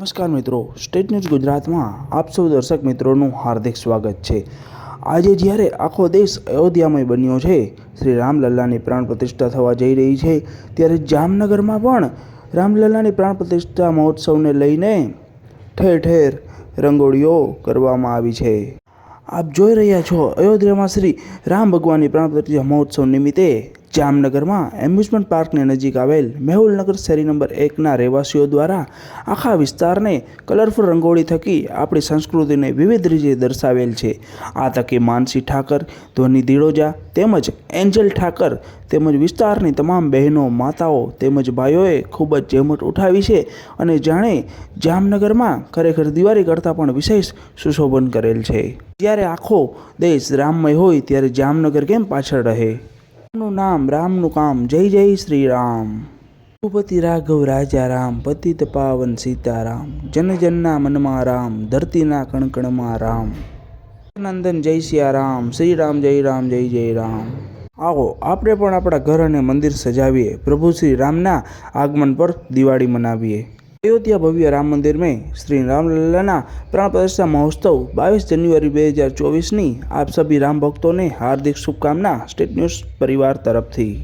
નમસ્કાર મિત્રો, state news ગુજરાતમાં આપ સૌ દર્શક મિત્રોનું હાર્દિક સ્વાગત છે. આજે જ્યારે આખો દેશ અયોધ્યામય બન્યો છે, શ્રી રામલલ્લાની પ્રાણ પ્રતિષ્ઠા થવા જઈ રહી છે, ત્યારે જામનગરમાં પણ રામલલ્લાની પ્રાણ પ્રતિષ્ઠા મહોત્સવને લઈને ઠેર ઠેર રંગોળીઓ કરવામાં આવી છે. આપ જોઈ રહ્યા છો, અયોધ્યામાં શ્રી રામ ભગવાનની પ્રાણ પ્રતિષ્ઠા મહોત્સવ નિમિત્તે જામનગરમાં એમ્યુઝમેન્ટ પાર્કની નજીક આવેલ મેહુલનગર શેરી નંબર એકના રહેવાસીઓ દ્વારા આખા વિસ્તારને કલરફુલ રંગોળી થકી આપણી સંસ્કૃતિને વિવિધ રીતે દર્શાવેલ છે. આ તકે માનસી ઠાકર, ધ્વની દિડોજા તેમજ એન્જલ ઠાકર તેમજ વિસ્તારની તમામ બહેનો, માતાઓ તેમજ ભાઈઓએ ખૂબ જ જહેમત ઉઠાવી છે અને જાણે જામનગરમાં ખરેખર દિવાળી કરતાં પણ વિશેષ સુશોભન કરેલ છે. જ્યારે આખો દેશ રામમય હોય ત્યારે જામનગર કેમ પાછળ રહે? રામનું નામ, રામનું કામ. જય જય શ્રી રામ રઘુપતિ રાઘવ, રાજા રામ, પતિત પાવન સીતારામ. જન, જનના મનમાં રામ, ધરતીના કણકણમાં રામ. નંદન, જય સિયા રામ શ્રી રામ જય રામ, જય જય રામ. આવો, આપણે પણ આપણા ઘર અને મંદિર સજાવીએ. પ્રભુ શ્રી રામના આગમન પર દિવાળી મનાવીએ. અયોધ્યા ભવ્ય રામ મંદિરમાં શ્રી રામલલ્લાના પ્રાણ પ્રતિષ્ઠા મહોત્સવ બાવીસ જાન્યુઆરી બે હજાર ચોવીસની આપ સભી રામ ભક્તોને હાર્દિક શુભકામના સ્ટેટ ન્યૂઝ પરિવાર તરફથી.